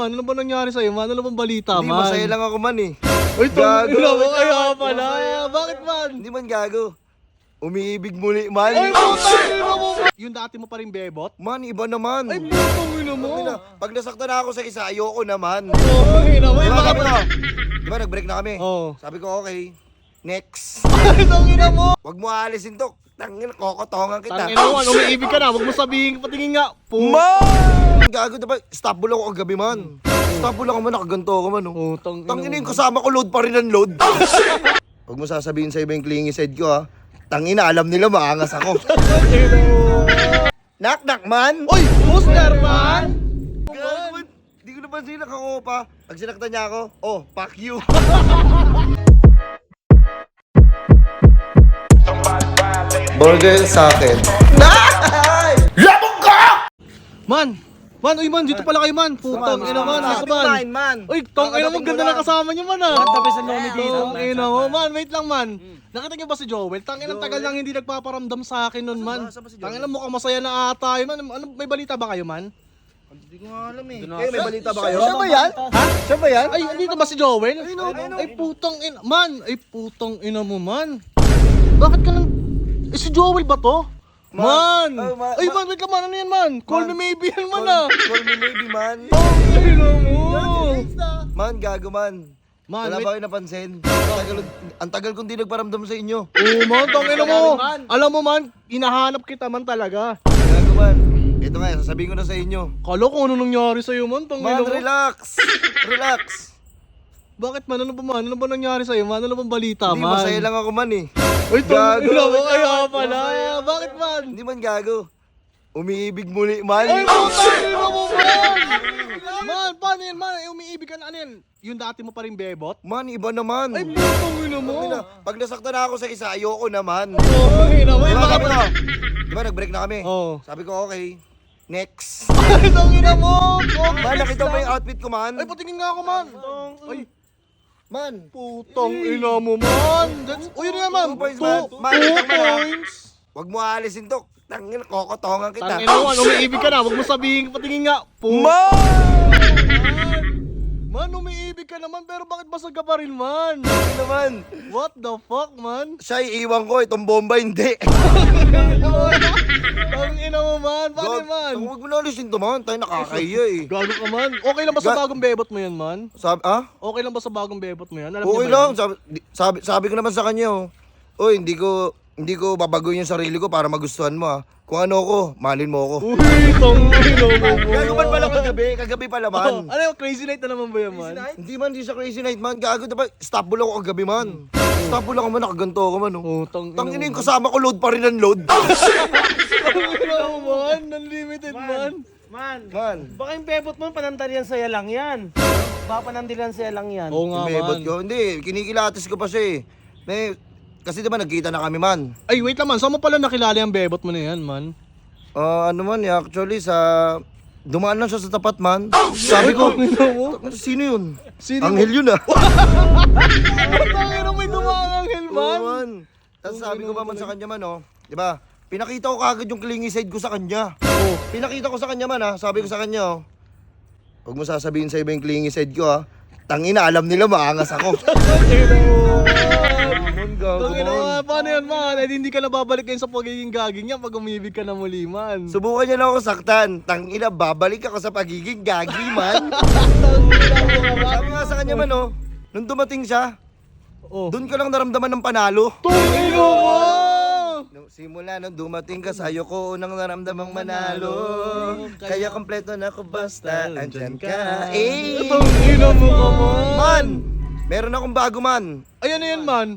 Ano ba nangyari sa'yo, man? Ano bang balita, Hindi, man? masaya lang ako man eh. Uy, Gago. tungin mo, kaya pala. Bakit, man? Hindi man gago. Umiibig muli man. Ay, putang ina mo. Yung dati mo pa rin bebot? Man, iba naman. Ay, putang ina mo. Tangina, Pag nasaktan na ako sa isa, ayoko naman. Putang ina mo. Di Yung ba, mga sabi ko, di ba nag-break na kami? Oo. Sabi ko, okay. Next. Ay, tangina mo. Huwag mo aalisin to. Tangin, kokotongan kita. Tangina mo, ano umiibig ka na? Huwag mo sabihin, patingin nga. Pu- Man! Gago, diba? Stop bull ako kagabi man. Stop bull ako man, nakaganto ako man. Oh. Putang ina Tangina mo. yung kasama ko, load pa rin ang load. Huwag mo sasabihin sa iba yung clingy side ko ha. Tangina, alam nila maangas ako. knock knock man! Uy, Mustar, man. Gago, man. Di ko naman sila pa. Pag sinaktan niya ako, oh, fuck you. Burger sa akin. Man, man, uy man, dito pala kayo man. Putang ina man, ako man. man. Uy, tong ina mo, ganda na kasama niyo man ah. Tabi sa lomi dito. Tong ina mo, man, wait lang man. Nakita niyo ba si Joel? Tang ina tagal lang hindi nagpaparamdam sa akin nun man. Tang ina mukhang masaya na ata yun man. Ano, may balita ba kayo man? Hindi ko nga alam eh. Kayo, may balita ba kayo? Siya ba yan? Ha? Siya ba yan? Ay, andito ba si Joel? Ay, putang ina. Man, ay putang ina mo man. Bakit ka nang... Eh, si Joel ba to? Man! Oh, ma- Ay, man, wait lang man. Ano yan, man? Call me maybe yan, man, ah. Call me maybe man. Ang ina mo. Man, gago man. Man, Wala wait. ba kayo napansin? Ang tagal, ang tagal kong di nagparamdam sa inyo. Oo, man, tangina mo. Alam mo, man, hinahanap kita man talaga. Gago man. Ito nga, sasabihin ko na sa inyo. Kala ko ano nangyari sa'yo, man, tangina Man, mo. relax. Relax. Bakit man? Ano ba man? Ano ba nangyari sa'yo, man? Ano bang balita, Hindi, man? masaya lang ako man eh. Uy, Gago. tangina mo, kaya pala. Bakit, man? Hindi man gago. Umiibig muli man. Ay, putang ina mo, man! Man, paano yan, man? Eh, umiibig ka na, ano yan? Yung dati mo pa rin bebot? Man, iba naman. Ay, putang ina mo. Tangina, Pag nasaktan na ako sa isa, ayoko naman. Putang ina mo. Di Yung ba, mga sabi ko, di ba nag-break na kami? Oo. Sabi ko, okay. Next. Ay, tangina mo. Man, nakita mo yung outfit ko, man? Ay, patingin nga ako, man. Ay, Man, putang ina mo, man. That's, uy, yun nga, man. Two points, Two, man. Two ah. points. wag mo aalisin to. Tangin, kokotongan kita. Tangina mo, ano, umiibig ka na. Huwag mo sabihin, patingin nga. Man! Man, umiibig ka naman, pero bakit basag ka pa rin, man? Ano naman? What the fuck, man? Siya iiwan ko, itong bomba hindi. Ang ina mo, man. Bakit, man? Huwag mo na alisin to, man. Tayo nakakahiya eh. Gago ka, man. Okay lang ba sa Ga- bagong bebot mo yan, man? Sabi, ah? Okay lang ba sa bagong bebot mo yan? Alam Okay ba lang. Sabi, di- sabi, sabi ko naman sa kanya, oh. Uy, hindi ko, hindi ko babaguhin yung sarili ko para magustuhan mo, ah. Kung ano ko, malin mo ako. Uy. Gago man pala kagabi, kagabi pala Oh, man. ano yung crazy night na naman ba yan, man? Hindi man, hindi siya crazy night man. Gago, diba? Stop bull ako kagabi man. Stop bull ako man, nakaganto ako man, oh. Oh, tang Tangina yung kasama ko, load pa rin ang load. Mo, man. Unlimited, man. Man, man, baka yung bebot mo, panandalian saya lang yan. Baka panandalian saya lang yan. Oo nga, imebot man. ko. Hindi, kinikilatis ko pa siya eh. May, kasi diba nagkita na kami man. Ay, wait lang, man. Saan mo pala nakilala yung bebot mo na yan, man? Ah, ano man, eh, actually sa... Dumaan lang siya sa tapat man. Sabi ko, Ang sino yun? Sino Anghel yun ah. Ang ina may dumangang anghel, Oo, man. man. Tapos sabi ko pa man sa kanya man, oh. Di ba? Pinakita ko kagad yung clingy side ko sa kanya. Oh. Pinakita ko sa kanya man, ha. Sabi ko sa kanya, oh. Huwag mo sasabihin sa iba yung clingy side ko, ha. Tangina, alam nila maangas ako. Gago Ang ina mo, man. paano yan, man? Eh, hindi ka na babalik ngayon sa pagiging gaging niya pag umibig ka na muli, man. Subukan niya lang ako saktan. Tangina, babalik ako sa pagiging gagi, man. Sabi nga sa kanya man, oh. Nung dumating siya, Oh. doon ko lang naramdaman ng panalo. Tungin mo! Simula nung dumating ka sa'yo ko unang naramdamang manalo Kaya kompleto na ako basta andyan ka Eh! Tungin mo ka, man. Man! Meron akong bago man Ayan na yan, man.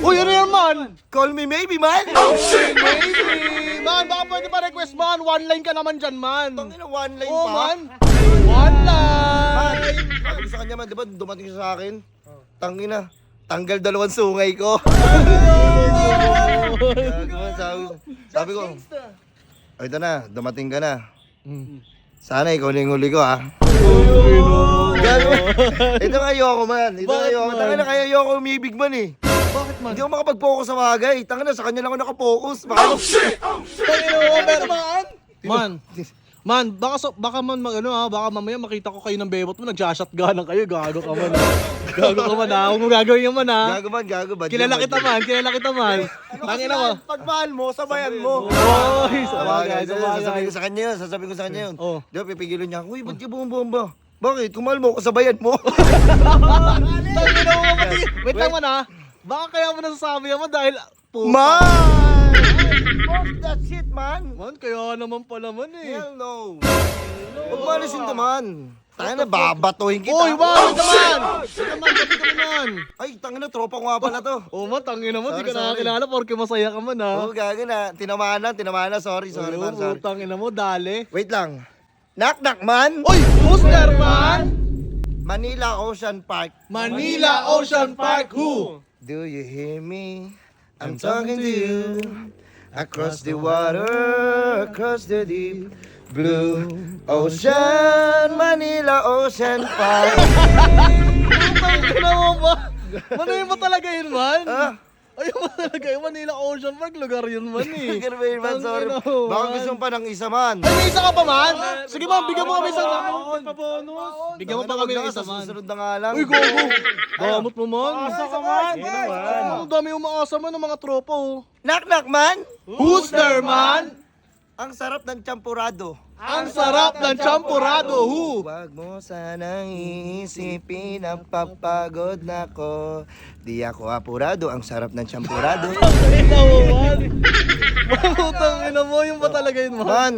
Uy, ano yan, man? Call me maybe man! Maybe. Man, baka pwede pa request, man. One line ka naman dyan, man. Tangina one line Oo, pa man. One Man! line. Sabi ko sa kanya man, di ba dumating siya sa akin? Tangina, tanggal dalawang sungay ko Gago sabi, sabi ko "Oh, Ito na, dumating ka na Sana ikaw na yung huli ko ha Gago. Ito nga ayoko man. Ito Bakit ayoko. man? Tanga na kaya ayoko umibig man eh. Bakit, man? Hindi ako makapag-focus sa bagay. Tanga na, sa kanya lang ako nakapokus. Baka Tangin mo, pero man. Man, Man, baka so, baka man mag, ano ha, baka mamaya makita ko kayo ng bebot mo, nagja-shotgunan kayo, gago ka man. ha. gago ka man ha, huwag mo gagawin yan man ha. Gago man, gago ba? Kilala kita man, kilala kita man. Tangina mo. Pag mahal mo, sabayan mo. Oy, Sabagay, sabagay, sasabihin ko sa kanya yun, sasabihin ko sa kanya yun. Oh. Di ba, pipigilan niya, Uy, ba't ka bumabomba? Bakit? Kumal mo, kasabayan mo. Tangina mo, pati. Wait lang man ha. Baka kaya mo nasasabi yan man dahil, puta. man! Fuck that shit, man! Man, kaya naman pala man eh. Hell no! Huwag mo alisin to, man. Tayo na, babatuhin kita. Uy, man, naman! Naman, gabi ka naman. Ay, tangin na, tropa ko nga pala to. Oh, man, tangina mo, di Sorry, ka sorry. nakakilala porque masaya ka man ha. Oo, gago na. Tinamaan lang, tinamaan lang. Sorry, sorry, man, sorry. Tangina mo, dali. Wait lang. Knock, knock, man! Uy, who's there, man? Manila Ocean Park. Manila Ocean Park, who? Do you hear me? I'm talking to you. Across the water, across the deep blue ocean, Manila Ocean Park. Manoy mo talaga yun, man? ah, Ayun mo talaga yun, Manila Ocean Park, lugar yun man eh. Sige ba yun, man? Sorry. Baka man. gusto mo pa ng isa man. Ay, may isa ka pa, man? Sige, man, bigyan mo kami isang Pabonus. Bigyan mo pa kami ng isa, man. Susunod na nga lang. Uy, gogo. Gamot mo, man. Asa ka man. Ang dami umaasa man ng mga tropa, oh. Knock, knock, man! Who's there, man? Ang sarap ng champurado. Ang sarap ng champurado? Huwag mo sanang iisipin ang papagod na ko. Di ako apurado, ang sarap ng champurado. Ikaw, man. Mamutang ina mo, yung ba talaga yun, man? man,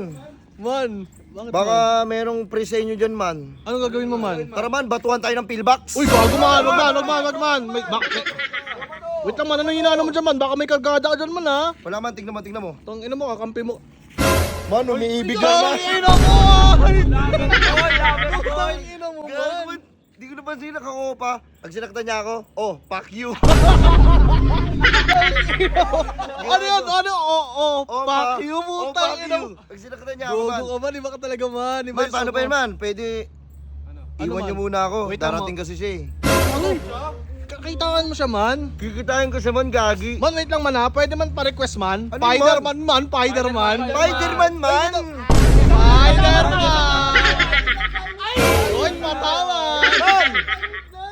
Man, bakit man? baka merong pre sa inyo dyan, man. Anong gagawin mo, man? Tara man, batuhan tayo ng pillbox. Uy, bago man, wag man, wag man, wag man. May, bak, may, wait lang man, anong inaano mo dyan man? Baka may kargada ka dyan man ha? Wala man, tingnan mo, tingnan mo. Tang ina mo, kakampi mo. Man, umiibig Tang ina mo! ay! Tang ina mo, man. Di ko naman sila kakopa. Pag sinaktan niya ako, oh, fuck you. Ano yun? Ano? Oh, oh, Oh, fuck pa- you, Oh, putang ina mo. Pag sinaktan niya ako, man. Gogo ka man, iba ka talaga man. Man, paano ba yun, man? Pwede, Ano, iwan man? niyo muna ako. Darating kasi siya eh. Ano? Kakitaan mo siya man? Kikitain ko siya man, gagi. Man, wait lang man ha. Pwede man pa-request man. Ano Spider-Man man, Spider-Man. Spider-Man, man! Spider-Man! Uy, patawan! Man!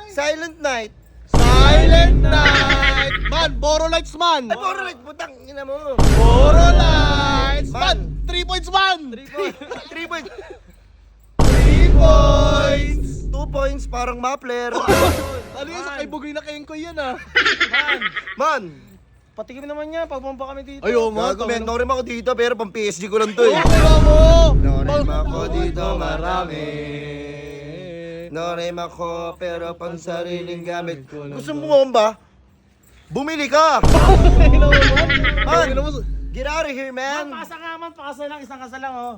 Silent Night! Silent Night! Man, Boro Lights man! Ay, puro like, putang, ina mo. Boro Lights! Man, Man. 3 points man! 3 points. 3 points! 2 points, parang Mapler. Ano yun sa kay Bugoy na kengkoy yan ah? Man! Patikim naman niya, pagbomba kami dito. Ayo mo, Gago, men, norim ako dito, pero pang PSG ko lang to eh. Wala mo! Norim ako dito, marami. Norim ako, pero pang sariling gamit. Gusto mo ba? Bumili ka! Man! Get out of here, man! Pakasa nga man, pakasa lang, isang kasa lang oh.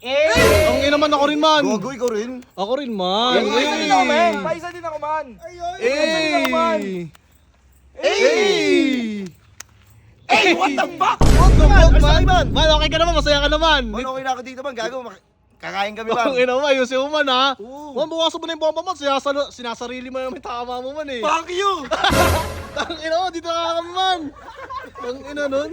Eh! Ang ina man ako rin man! Gogo, ikaw rin. Ako rin man! Ay, Eh! din ako, man. Paisa din ako man! Eh! Hey! Hey, what the fuck? What the fuck, Ay, man? man? Man, okay ka naman, masaya ka naman. Man, okay na ako dito, man. Gago, mak- kakain kami, Ang man. ina mo, ayusin mo man ha. Oo. Man, bukasan mo na yung bomba man, sinasalo, sinasarili mo na may tama mo man eh. Fuck you! Ang ina mo, dito ka kami man. Ang ina nun.